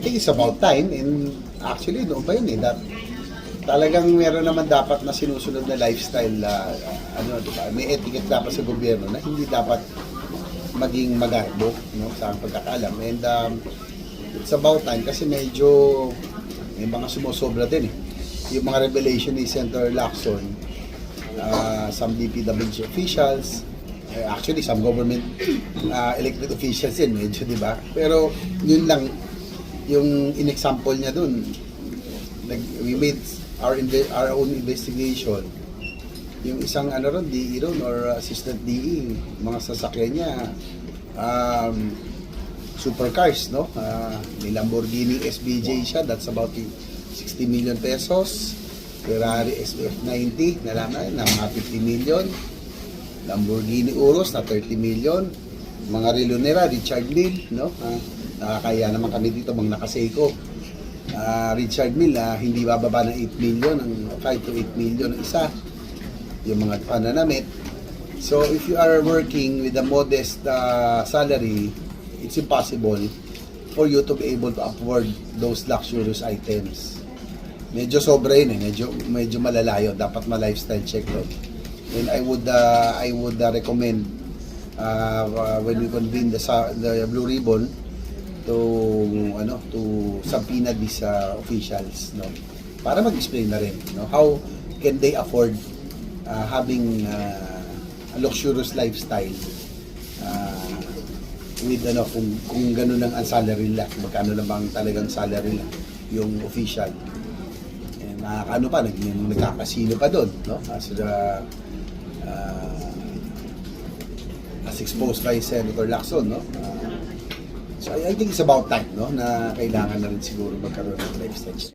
think it's about time and actually noon pa yun eh. That, talagang meron naman dapat na sinusunod na lifestyle ah, ano di ba? May etiquette dapat sa gobyerno na hindi dapat maging magarbo no sa aking pagkakalam and um, it's about time kasi medyo may mga sumusobra din eh yung mga revelation ni Senator Lacson uh, some DPWH officials eh, actually some government uh, elected officials din medyo di ba pero yun lang yung in-example niya dun nag, we made our inve- our own investigation yung isang ano ron, DE ron or assistant DE, mga sasakyan niya, um, supercars, no? Ah, may Lamborghini SBJ siya, that's about 60 million pesos. Ferrari SF90, nalaman na mga 50 million. Lamborghini Urus na 30 million. Mga Relonera, Richard Mill, no? Ah, nakakaya naman kami dito, mga nakaseiko. Ah, Richard Mill, ah, hindi bababa ng 8 million, ang 5 to 8 million isa yung mga pananamit. So if you are working with a modest uh, salary, it's impossible for you to be able to afford those luxurious items. Medyo sobra yun eh, medyo, medyo malalayo. Dapat ma-lifestyle check doon. And I would, uh, I would uh, recommend uh, uh, when we convene the, the Blue Ribbon to ano to subpoena these uh, officials no? Para mag-explain na rin no? How can they afford uh, having uh, a luxurious lifestyle uh, with ano kung kung ganun ang salary nila magkano lang bang talagang salary lang yung official. And nakakaano pa nag nagkakasino pa doon no? As the uh, as exposed by Senator Lacson no? Uh, so I, think it's about time no na kailangan na rin siguro magkaroon ng lifestyle